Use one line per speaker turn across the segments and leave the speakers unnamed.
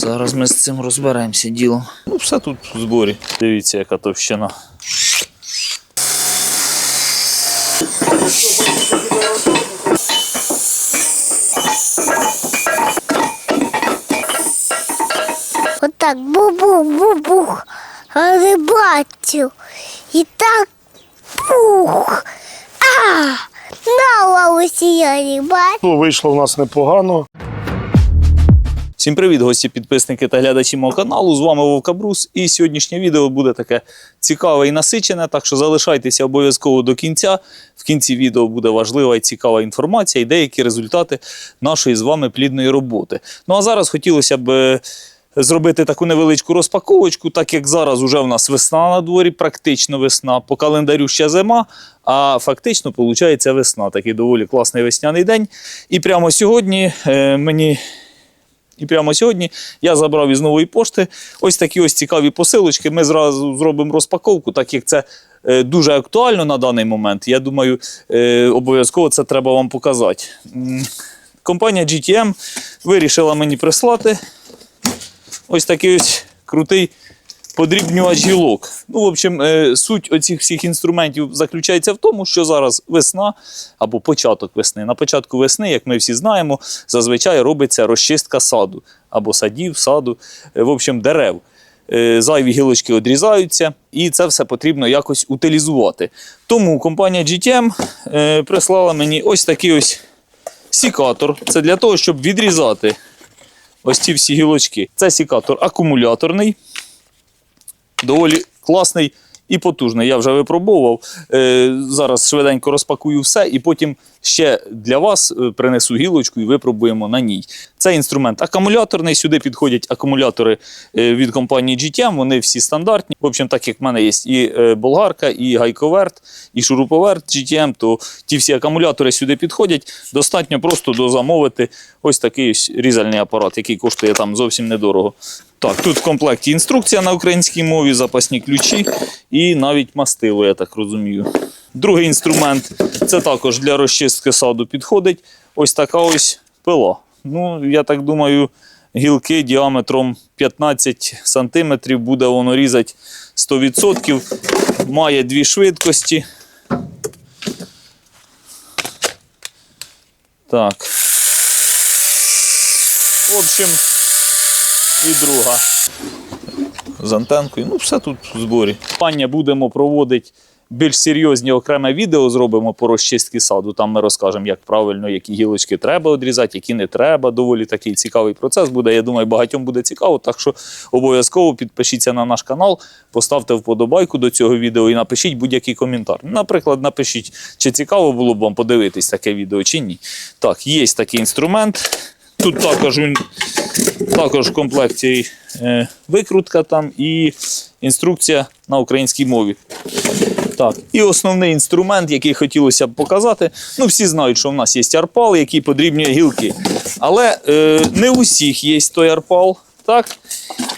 Зараз ми з цим розберемося ділом.
Ну, все тут в зборі. Дивіться, яка товщина.
Отак бу-бух-бу-бух, але бачу. І так пух. А, налалося я не бачу.
Ну, вийшло в нас непогано.
Всім привіт, гості, підписники та глядачі мого каналу. З вами Вовка Брус. І сьогоднішнє відео буде таке цікаве і насичене, так що залишайтеся обов'язково до кінця. В кінці відео буде важлива і цікава інформація і деякі результати нашої з вами плідної роботи. Ну а зараз хотілося б. е, Зробити таку невеличку розпаковочку, так як зараз уже в нас весна на дворі, практично весна. По календарю ще зима, а фактично виходить весна. Такий доволі класний весняний день. І прямо сьогодні е, мені і прямо сьогодні я забрав із нової пошти ось такі ось цікаві посилочки. Ми зразу зробимо розпаковку, так як це е, дуже актуально на даний момент. Я думаю, е, обов'язково це треба вам показати. Компанія GTM вирішила мені прислати ось такий ось крутий подрібнювач гілок. Ну, в общем, е, суть оцих всіх інструментів заключається в тому, що зараз весна або початок весни. На початку весни, як ми всі знаємо, зазвичай робиться розчистка саду або садів, саду, е, в общем, дерев. Е, Зайві гілочки відрізаються, і це все потрібно якось утилізувати. Тому компанія GTM прислала мені ось такий ось сікатор. Це для того, щоб відрізати ось ці всі гілочки. Це сікатор акумуляторний, доволі класний і потужний. Я вже випробовував. Е, зараз швиденько розпакую все і потім ще для вас е, принесу гілочку і випробуємо на ній. Це інструмент акумуляторний. Сюди підходять акумулятори е, від компанії GTM. Вони всі стандартні. В общем, так як в мене є і болгарка, і гайковерт, і шуруповерт GTM, то ті всі акумулятори сюди підходять. Достатньо просто дозамовити ось такий ось різальний апарат, який коштує там зовсім недорого. Так, тут в комплекті інструкція на українській мові, запасні ключі і навіть мастило, я так розумію. Другий інструмент це також для розчистки саду підходить. Ось така ось пила. Ну, я так думаю, гілки діаметром 15 см буде воно різати 100%. Має дві швидкості. Так. В общем, і друга. З антенкою. Ну, все тут в зборі. Пання будемо проводити більш серйозні окреме відео зробимо по розчистці саду. Там ми розкажемо, як правильно, які гілочки треба відрізати, які не треба. Доволі такий цікавий процес буде. Я думаю, багатьом буде цікаво. Так що обов'язково підпишіться на наш канал, поставте вподобайку до цього відео і напишіть будь-який коментар. Наприклад, напишіть, чи цікаво було б вам подивитись таке відео, чи ні. Так, є такий інструмент. Тут також він також в комплекті е, викрутка там і інструкція на українській мові. Так, і основний інструмент, який хотілося б показати. Ну, всі знають, що в нас є арпал, який подрібнює гілки. Але е, не у всіх є той арпал. Так?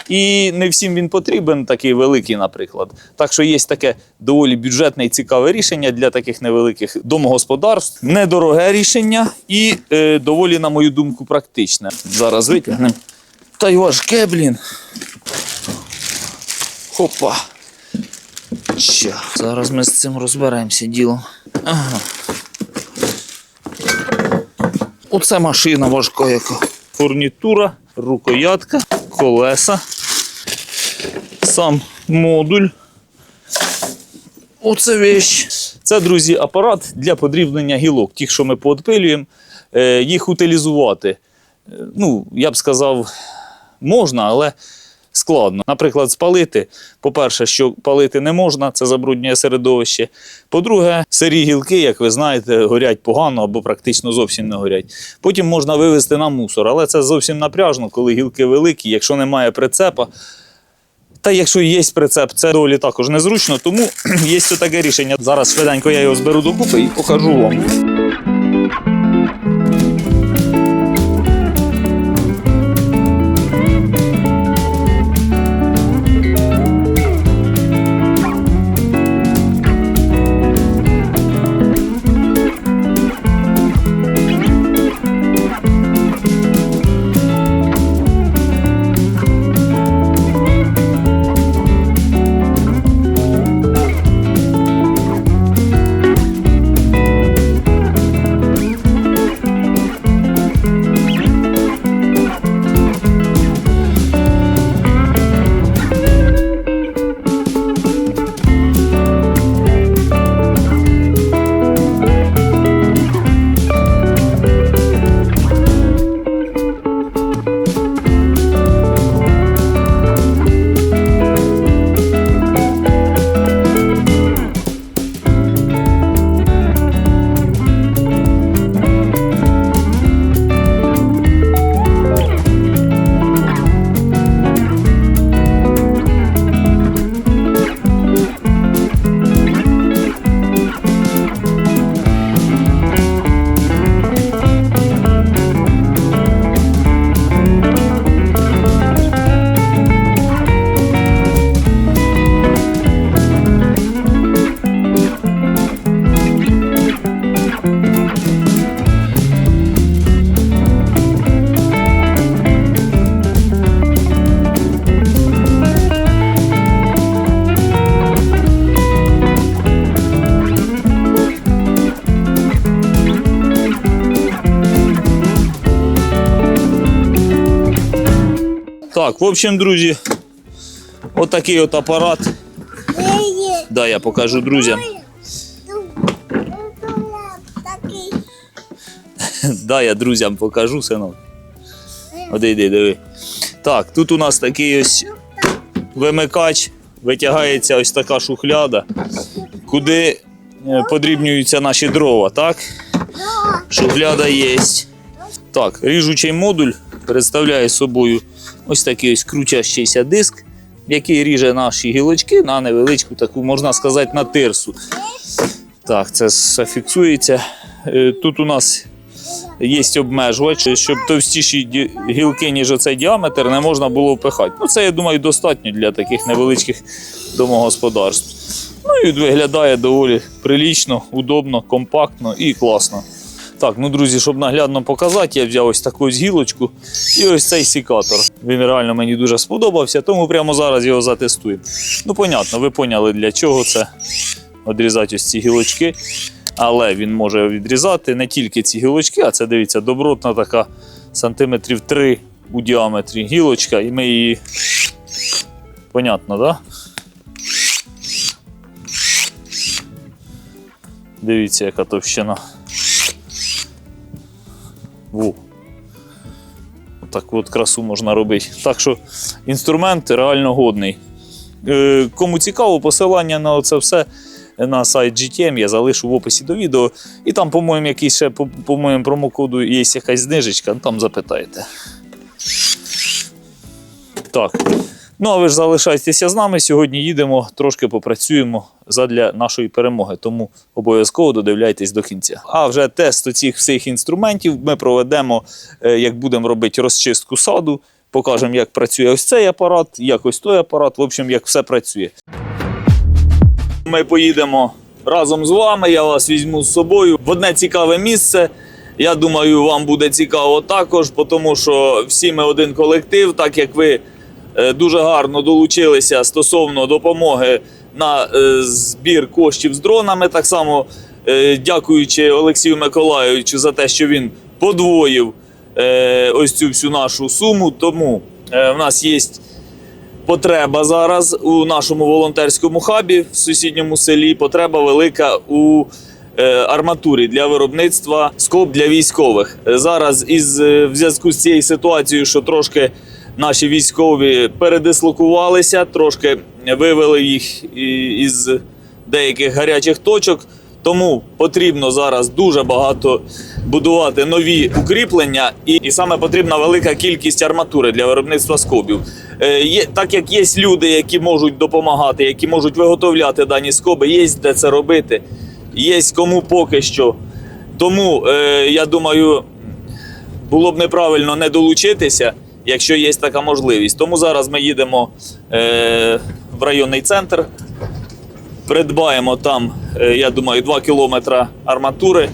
І не всім він потрібен, такий великий, наприклад. Так що є таке доволі бюджетне і цікаве рішення для таких невеликих домогосподарств. Недороге рішення і е, доволі, на мою думку, практичне. Зараз витягнемо. Та й важке, блін. Хопа. Ща.
Зараз ми з цим розберемося ділом.
Ага.
Оце машина важка яка.
Фурнітура, рукоятка, колеса, сам модуль.
Оце вещь.
Це, друзі, апарат для подрібнення гілок. Тих, що ми поотпилюємо, е, їх утилізувати. Е, Ну, я б сказав, можна, але складно. Наприклад, спалити. По-перше, що палити не можна, це забруднює середовище. По-друге, сирі гілки, як ви знаєте, горять погано або практично зовсім не горять. Потім можна вивезти на мусор, але це зовсім напряжно, коли гілки великі, якщо немає прицепа. Та якщо є прицеп, це доволі також незручно, тому є таке рішення. Зараз швиденько я його зберу докупи і покажу вам. Так, в общем, друзі, отакий от апарат. Да, я покажу друзям. Да, я друзям покажу, синок. Одійди, диви. Так, тут у нас такий ось вимикач, витягається ось така шухляда, куди е, подрібнюються наші дрова, так? Шухляда є. Так, ріжучий модуль представляє собою ось такий ось крутящийся диск, який ріже наші гілочки на невеличку таку, можна сказати, на тирсу. Так, це все фіксується. Е, Тут у нас є обмежувач, щоб товстіші гілки, ніж оцей діаметр, не можна було впихати. Ну, це, я думаю, достатньо для таких невеличких домогосподарств. Ну і виглядає доволі прилічно, удобно, компактно і класно. Так, ну друзі, щоб наглядно показати, я взяв ось таку ось гілочку і ось цей сікатор. Він реально мені дуже сподобався, тому прямо зараз його затестуємо. Ну, понятно, ви поняли для чого це відрізати ось ці гілочки. Але він може відрізати не тільки ці гілочки, а це дивіться, добротна така сантиметрів 3 у діаметрі гілочка, і ми її. Понятно, так? Дивіться, яка товщина. Ву. Таку от красу можна робити. Так що інструмент реально годний. Е, Кому цікаво, посилання на це все на сайт GTM я залишу в описі до відео. І там, по-моєму, якийсь ще по, моєму промокоду є якась знижечка, там запитайте. Так. Ну, а ви ж залишайтеся з нами. Сьогодні їдемо, трошки попрацюємо задля нашої перемоги. Тому обов'язково додивляйтесь до кінця. А вже тест цих всіх інструментів ми проведемо, е, як будемо робити розчистку саду. Покажемо, як працює ось цей апарат, як ось той апарат, в общем, як все працює. Ми поїдемо разом з вами. Я вас візьму з собою в одне цікаве місце. Я думаю, вам буде цікаво також, тому що всі ми один колектив, так як ви дуже гарно долучилися стосовно допомоги на е, збір коштів з дронами. Так само е, дякуючи Олексію Миколайовичу за те, що він подвоїв е, ось цю всю нашу суму. Тому е, в нас є потреба зараз у нашому волонтерському хабі в сусідньому селі. Потреба велика у е, арматурі для виробництва скоб для військових. Е, Зараз із е, в зв'язку з цією ситуацією, що трошки наші військові передислокувалися, трошки вивели їх із деяких гарячих точок. Тому потрібно зараз дуже багато будувати нові укріплення, і, і саме потрібна велика кількість арматури для виробництва скобів. Е, є, так як є люди, які можуть допомагати, які можуть виготовляти дані скоби, є де це робити, є кому поки що. Тому е, я думаю, було б неправильно не долучитися, якщо є така можливість. Тому зараз ми їдемо е, в районний центр, придбаємо там, е, я думаю, 2 кілометри арматури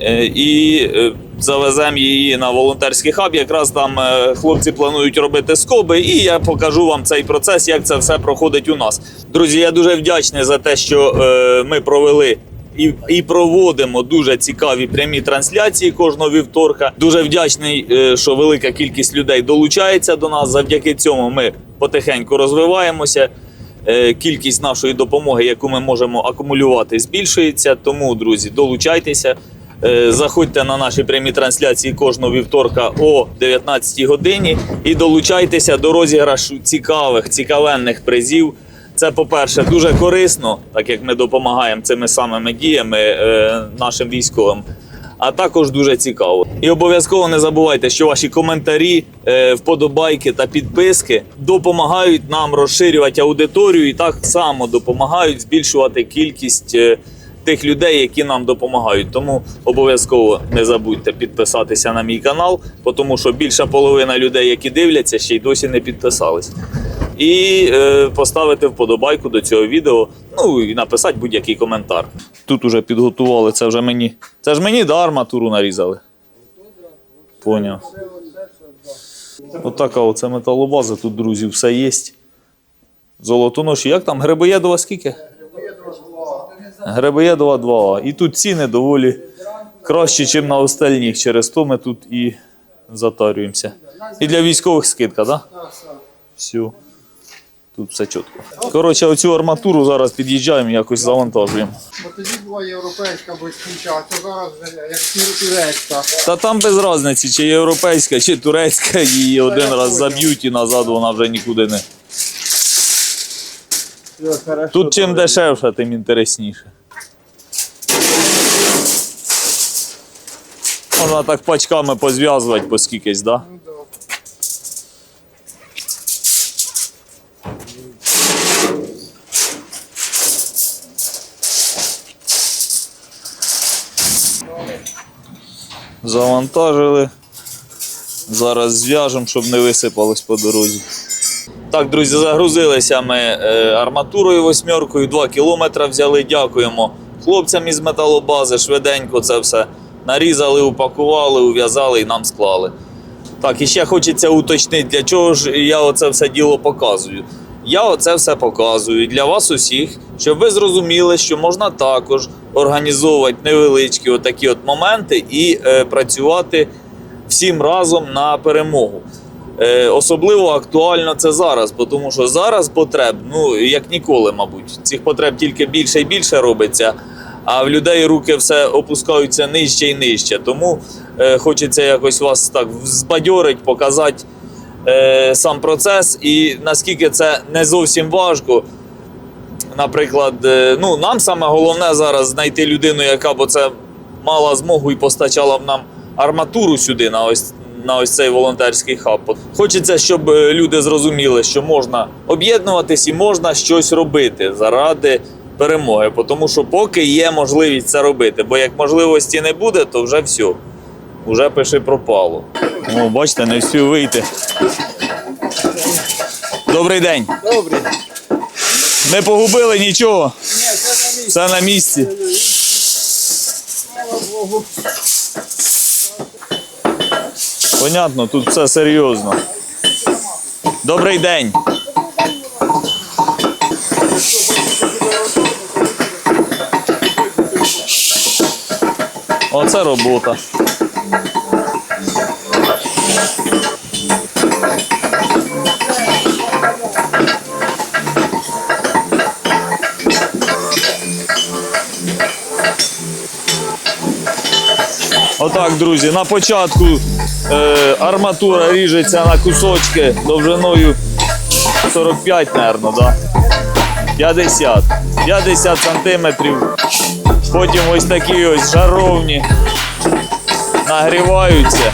е, і е, завеземо її на волонтерський хаб. Якраз там е, хлопці планують робити скоби, і я покажу вам цей процес, як це все проходить у нас. Друзі, я дуже вдячний за те, що е, ми провели. І, і проводимо дуже цікаві прямі трансляції кожного вівторка. Дуже вдячний, е, що велика кількість людей долучається до нас. Завдяки цьому ми потихеньку розвиваємося. Е, Кількість нашої допомоги, яку ми можемо акумулювати, збільшується. Тому, друзі, долучайтеся. Е, Заходьте на наші прямі трансляції кожного вівторка о 19 годині і долучайтеся до розіграшу цікавих, цікавенних призів. Це, по-перше, дуже корисно, так як ми допомагаємо цими самими діями е, нашим військовим. А також дуже цікаво. І обов'язково не забувайте, що ваші коментарі, е, вподобайки та підписки допомагають нам розширювати аудиторію і так само допомагають збільшувати кількість е, тих людей, які нам допомагають. Тому обов'язково не забудьте підписатися на мій канал, тому що більша половина людей, які дивляться, ще й досі не підписались. І е, поставити вподобайку до цього відео, ну і написати будь-який коментар. Тут уже підготували, це вже мені. Це ж мені да, арматуру нарізали. Поняв. Отака оце металобаза, тут, друзі, все є. Золотоноші. Як там? Грибоєдова скільки? Грибоєдова 2. І тут ціни доволі кращі, ніж на остальних. Через то ми тут і затарюємося. І для військових скидка, так? Да? Все. Тут все чітко. Коротше, оцю арматуру зараз під'їжджаємо і якось завантажуємо.
Бо тоді була європейська ключа, а це зараз вже як турецька.
Та там без різниці, чи європейська, чи турецька, її один раз заб'ють і назад вона вже нікуди не. Тут чим дешевше, тим інтересніше. Можна так пачками позв'язувати по скількись, да?
Ну, да.
Завантажили. Зараз зв'яжемо, щоб не висипалось по дорозі. Так, друзі, загрузилися ми е, арматурою восьмеркою, 2 кілометри взяли. Дякуємо хлопцям із металобази. Швиденько це все нарізали, упакували, ув'язали і нам склали. Так, і ще хочеться уточнити, для чого ж я оце все діло показую. Я оце все показую для вас усіх, щоб ви зрозуміли, що можна також організовувати невеличкі отакі от моменти і е, працювати всім разом на перемогу. Е, особливо актуально це зараз, тому що зараз потреб, ну як ніколи, мабуть, цих потреб тільки більше і більше робиться, а в людей руки все опускаються нижче і нижче. Тому е, хочеться якось вас так збадьорить, показати е, сам процес і наскільки це не зовсім важко. Наприклад, е, ну нам саме головне зараз знайти людину, яка б це мала змогу і постачала б нам арматуру сюди на ось. На ось цей волонтерський хаб. Хочеться, щоб е, люди зрозуміли, що можна об'єднуватись і можна щось робити заради перемоги. Тому що поки є можливість це робити. Бо як можливості не буде, то вже все. Уже пиши пропало. О, бачите, не встиг вийти. Добрий день.
Добре.
Не погубили нічого.
Ні, це на місці.
Все на місці.
Слава Богу.
Понятно, тут все серйозно. Добрий день. Оце робота. Отак, друзі, на початку е, арматура ріжеться на кусочки довжиною 45, мабуть, да? 50. 50 сантиметрів. Потім ось такі ось жаровні нагріваються.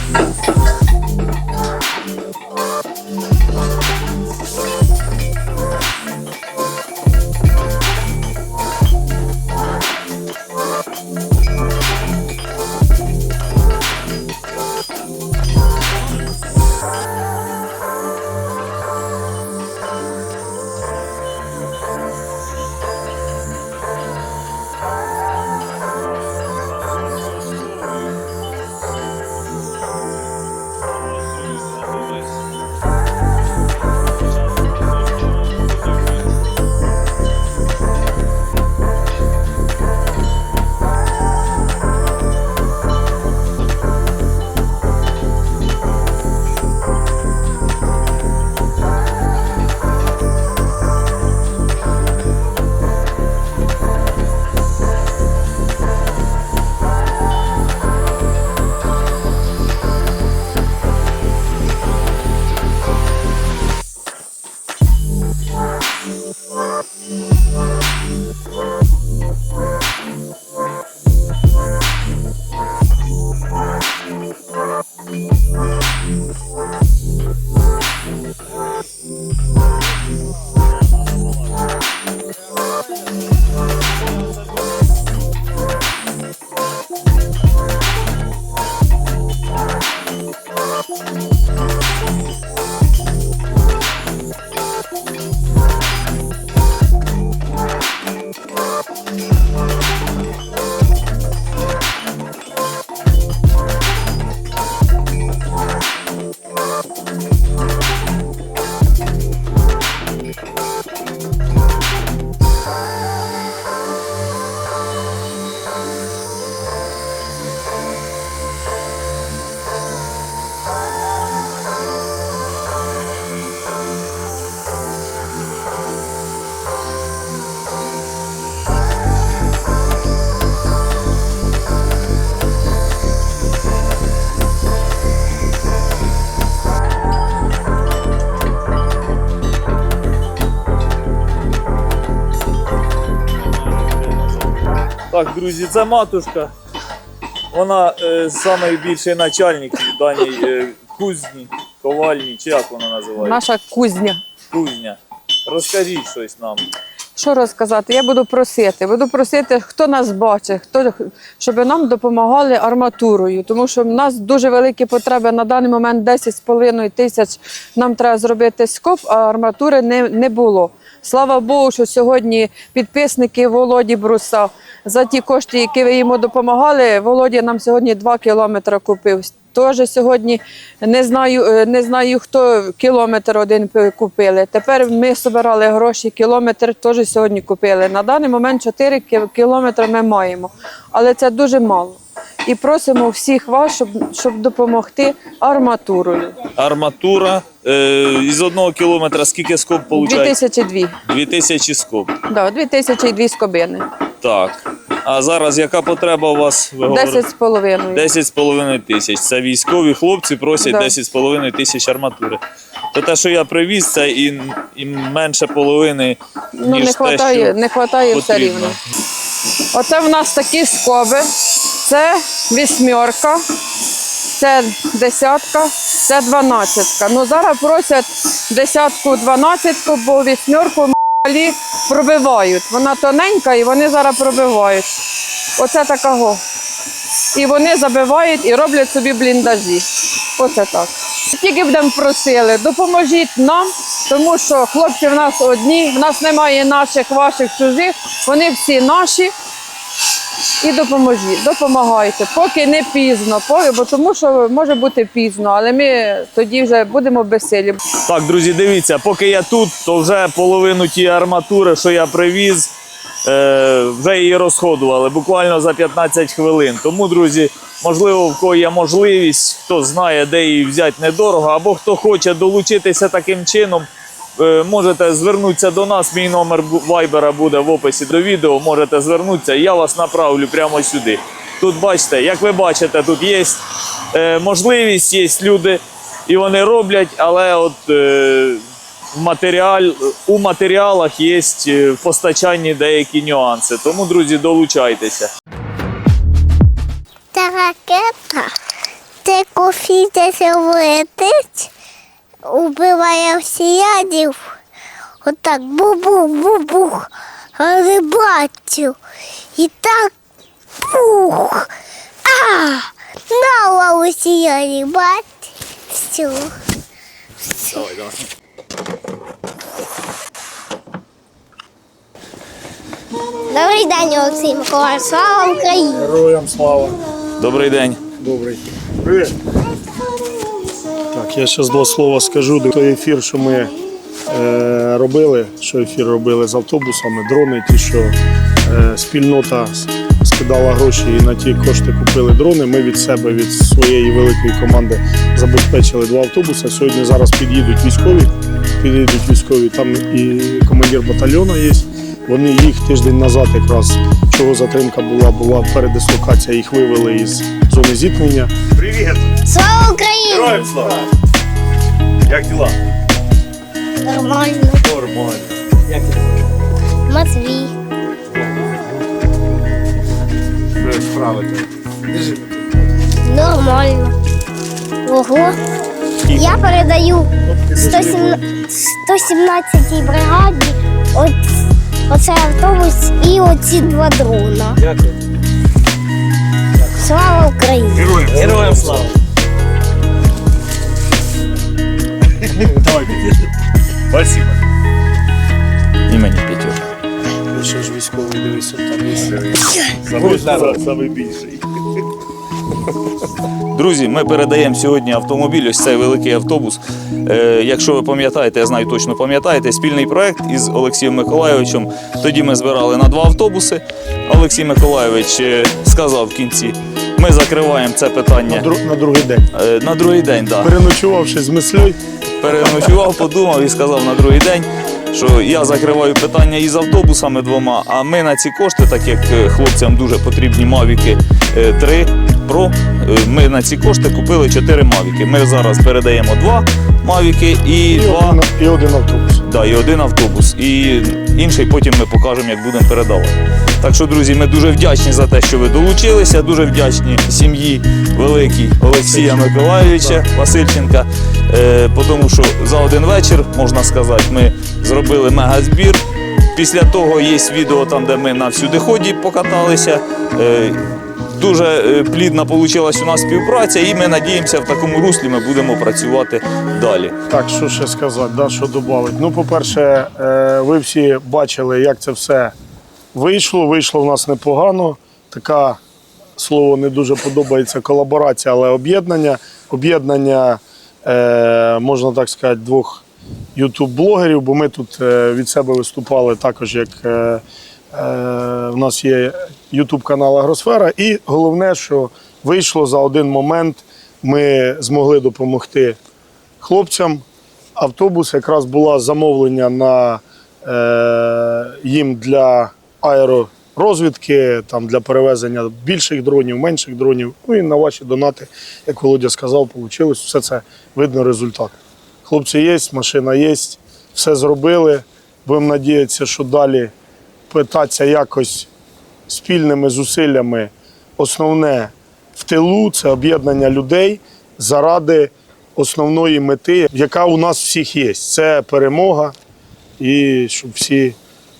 Так, друзі, це матушка. Вона е, найбільший начальник в даній е, кузні, ковальні, чи як вона називається?
Наша кузня.
Кузня. Розкажіть щось нам.
Що розказати? Я буду просити. Буду просити, хто нас бачить, хто, щоб нам допомагали арматурою, тому що в нас дуже великі потреби. На даний момент 10,5 тисяч нам треба зробити скоп, а арматури не, не було. Слава Богу, що сьогодні підписники Володі Бруса за ті кошти, які ви йому допомагали. Володя нам сьогодні 2 кілометри купив. Теж сьогодні не знаю, е, не знаю, хто кілометр один купили. Тепер ми збирали гроші, кілометр теж сьогодні купили. На даний момент 4 кілометри ми маємо, але це дуже мало. І просимо всіх вас, щоб, щоб допомогти арматурою.
Арматура е, із одного кілометра скільки скоб виходить?
2002.
2000 скоб.
Да, 2002 скобини.
Так. А зараз яка потреба у вас? Ви говорите?
10 з половиною.
10,5 тисяч. Це військові хлопці просять
Да.
10,5 тисяч арматури. То те, що я привіз, це і, і менше половини,
Ну,
ніж
не
те,
хватає,
що
не хватає все
потрібно.
рівно. Оце в нас такі скоби. Це вісьмерка, це десятка, це дванадцятка. Ну зараз просять десятку, дванадцятку, бо вісьмерку малі пробивають. Вона тоненька і вони зараз пробивають. Оце такого. І вони забивають і роблять собі бліндажі. Оце так. Тільки будемо просили, допоможіть нам, тому що хлопці в нас одні, в нас немає наших, ваших, чужих, вони всі наші. І допоможіть, допомагайте, поки не пізно, поки, бо тому що може бути пізно, але ми тоді вже будемо безсилі.
Так, друзі, дивіться, поки я тут, то вже половину тієї арматури, що я привіз, е, вже її розходували буквально за 15 хвилин. Тому, друзі, можливо, в кого є можливість, хто знає, де її взяти недорого, або хто хоче долучитися таким чином. Е, Можете звернутися до нас, мій номер вайбера буде в описі до відео. Можете звернутися, я вас направлю прямо сюди. Тут бачите, як ви бачите, тут є е, можливість, є люди, і вони роблять, але от е, матеріаль, у матеріалах є в постачанні деякі нюанси. Тому, друзі, долучайтеся.
Та ракета, це кофійця летить, убиває росіянів. Отак бу-бух-бу-бух. Але бачу. І так пух. А! Нала росіянів, бать. Все. Добрий день, Олексій Миколаївич. Слава Україні!
Героям слава.
Добрий день.
Добрий. Привіт. Так, я зараз два слова скажу. Той ефір, що ми е, робили, що ефір робили з автобусами, дрони, ті, що е, спільнота скидала гроші і на ті кошти купили дрони. Ми від себе, від своєї великої команди забезпечили два автобуси. Сьогодні зараз під'їдуть військові, під'їдуть військові, там і командир батальйону є. Вони їх тиждень назад якраз чого затримка була, була передислокація, їх вивели із зони зіткнення.
Слава Україні!
Героям слава! Як діла?
Нормально.
Нормально.
Матвій. Нормально. Ого. Я передаю 117-й бригаді от, оцей автобус і оці два дрона.
Дякую.
Слава Україні!
Героям слава! Спасибо. І мені п'ятьох.
Ще ж військовий дивися, там є.
Самий більший. Друзі, ми передаємо сьогодні автомобіль, ось цей великий автобус. Е, якщо ви пам'ятаєте, я знаю точно пам'ятаєте, спільний проект із Олексієм Миколайовичем. Тоді ми збирали на два автобуси. Олексій Миколайович е, сказав в кінці: ми закриваємо це
На,
питання
дру- на другий день.
е, на другий день. Да.
Переночувавши з мислею,
переночував, подумав і сказав на другий день, що я закриваю питання із автобусами двома, а ми на ці кошти, так як е, хлопцям дуже потрібні Мавіки 3 Pro, е, ми на ці кошти купили 4 Мавіки. Ми зараз передаємо два Мавіки і
і
два
один, і один автобус.
Да, і один автобус. І інший потім ми покажемо, як будемо передавати. Так що, друзі, ми дуже вдячні за те, що ви долучилися. Дуже вдячні сім'ї великій Олексія Миколайовича Васильченка. Е, тому що за один вечір, можна сказати, ми зробили мегазбір. Після того є відео там, де ми на всюдиході покаталися. Е, Дуже е, плідна вийшла у нас співпраця, і ми надіємося, в такому руслі ми будемо працювати далі.
Так, що ще сказати, да, що додати? Ну, по-перше, е, ви всі бачили, як це все вийшло. Вийшло в нас непогано. Така слово не дуже подобається колаборація, але об'єднання. Об'єднання, е, можна так сказати, двох ютуб-блогерів, бо ми тут від себе виступали також як. Е, е, нас є ютуб канал Агросфера. І головне, що вийшло за один момент, ми змогли допомогти хлопцям. Автобус якраз була замовлення на е, їм для аеророзвідки, там, для перевезення більших дронів, менших дронів. Ну і на ваші донати, як Володя сказав, вийшло. Все це видно результат. Хлопці є, машина є, все зробили. Будемо надіятися, що далі питатися якось спільними зусиллями. Основне в тилу це об'єднання людей заради основної мети, яка у нас всіх є. Це перемога, і щоб всі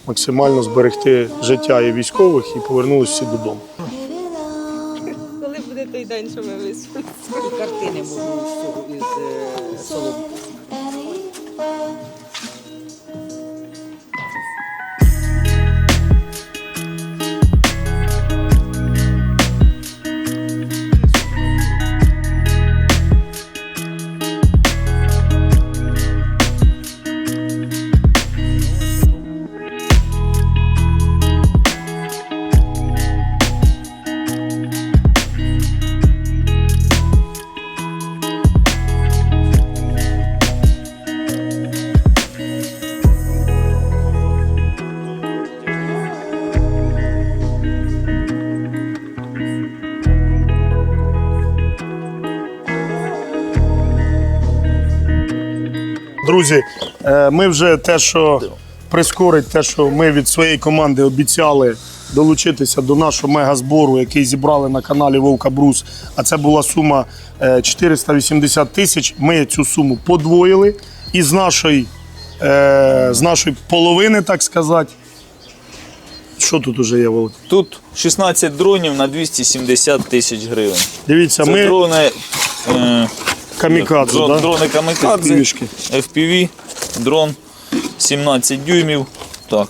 максимально зберегти життя і військових і повернулися всі додому.
Коли буде той день, що ми? І картини можу з цього із е,
Друзі, е, ми вже те, що прискорить те, що ми від своєї команди обіцяли долучитися до нашого мегазбору, який зібрали на каналі Вовка Брус. А це була сума е, 480 тисяч. Ми цю суму подвоїли. І з нашої, е, з нашої половини, так сказати. Що тут уже є, Володь?
Тут 16 дронів на 270 тисяч гривень.
Дивіться,
Це
ми
дрони, е,
камікадзе,
дрон,
да?
дрони камікадзе,
FPV-шки.
FPV, дрон 17 дюймів. Так.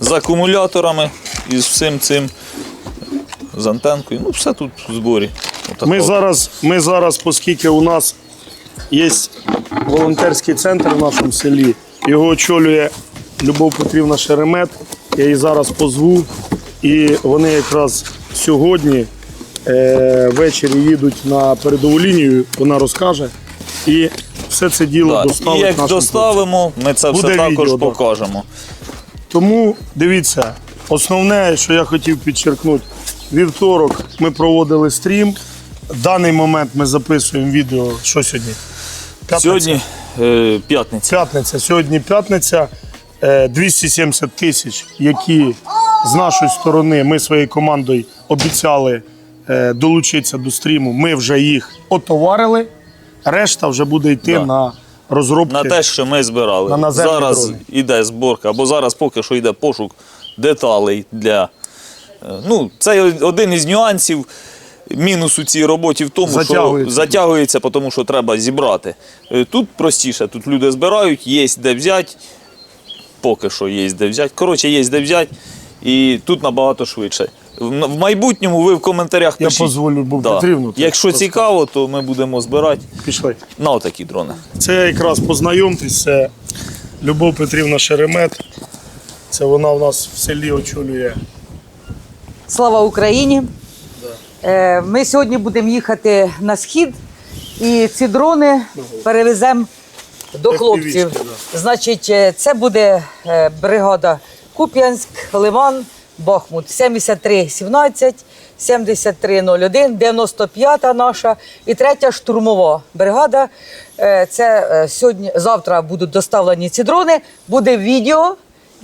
З акумуляторами і з всім цим. З антенкою. Ну, все тут в зборі.
Ми зараз, ми зараз, оскільки у нас є волонтерський центр в нашому селі, його очолює Любов Петрівна Шеремет. Я її зараз позву. І вони якраз сьогодні ввечері їдуть на передову лінію, вона розкаже. І все це діло
Так,
доставить
І як
нашим
доставимо, ми це
Буде
все також
відео, да.
покажемо.
Тому дивіться, основне, що я хотів підчеркнути, вівторок ми проводили стрім. В даний момент ми записуємо відео. Що сьогодні? П'ятниця?
Сьогодні е, п'ятниця.
П'ятниця. Сьогодні п'ятниця. Е, 270 тисяч, які з нашої сторони ми своєю командою обіцяли е, долучитися до стріму. Ми вже їх отоварили. Решта вже буде йти
Да.
на розробки.
На те, що ми збирали.
На
зараз
дрони.
іде зборка, або зараз поки що йде пошук деталей для. е, Ну, це один із нюансів. Мінус у цій роботі в тому,
Затягується.
що затягується, тому що треба зібрати. Е, Тут простіше, тут люди збирають, є де взяти. Поки що є де взяти. Коротше, є де взяти. І тут набагато швидше. В майбутньому ви в коментарях
Я
пишіть.
позволю Любов Петрівну,
Якщо
просто.
цікаво, то ми будемо збирати
Пішли.
на отакі дрони.
Це якраз познайомтесь, це Любов Петрівна Шеремет. Це вона в нас в селі очолює.
Слава Україні! Е, Ми сьогодні будемо їхати на схід і ці дрони перевеземо до хлопців.
да.
Значить, е, це буде е, бригада Куп'янськ, Лиман, Бахмут 73-17, 7301, 95-та наша і третя штурмова бригада. Е, Це е, сьогодні, завтра будуть доставлені ці дрони, буде відео.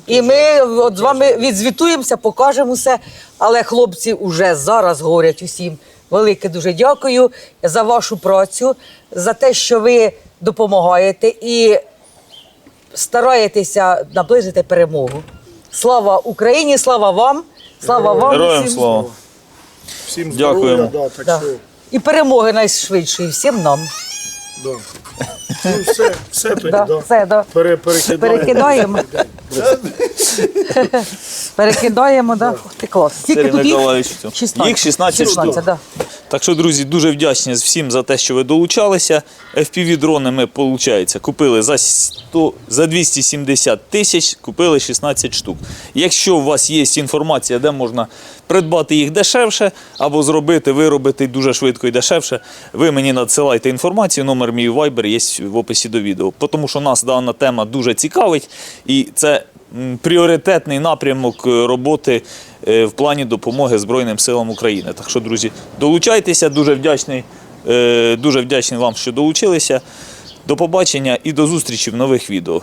І ми от з вами відзвітуємося, покажемо все. Але хлопці вже зараз говорять усім велике дуже дякую за вашу працю, за те, що ви допомагаєте і стараєтеся наблизити перемогу. Слава Україні, слава вам, слава вам.
Героям
всім.
слава.
Всім
Дякуємо.
да, так
Да.
що,
І перемоги найшвидшої всім нам.
да. Ну, все, все тоді,
Да,
да.
Все, да.
Пере, перекидаємо.
Перекидаємо. Перекидаємо, да. Ух ти клас. Скільки
Сергій
тут їх?
Миколаївич, цього.
16.
Їх 16 штук.
да.
Так що, друзі, дуже вдячні всім за те, що ви долучалися. FPV дрони ми, виходить, купили за 100, за 270 тисяч, купили 16 штук. Якщо у вас є інформація, де можна придбати їх дешевше або зробити, виробити дуже швидко і дешевше, ви мені надсилайте інформацію. Номер мій Viber є в описі до відео. Тому що нас дана тема дуже цікавить, і це пріоритетний напрямок е, роботи е, в плані допомоги Збройним силам України. Так що, друзі, долучайтеся, дуже вдячний, е, дуже вдячний вам, що долучилися. До побачення і до зустрічі в нових відео.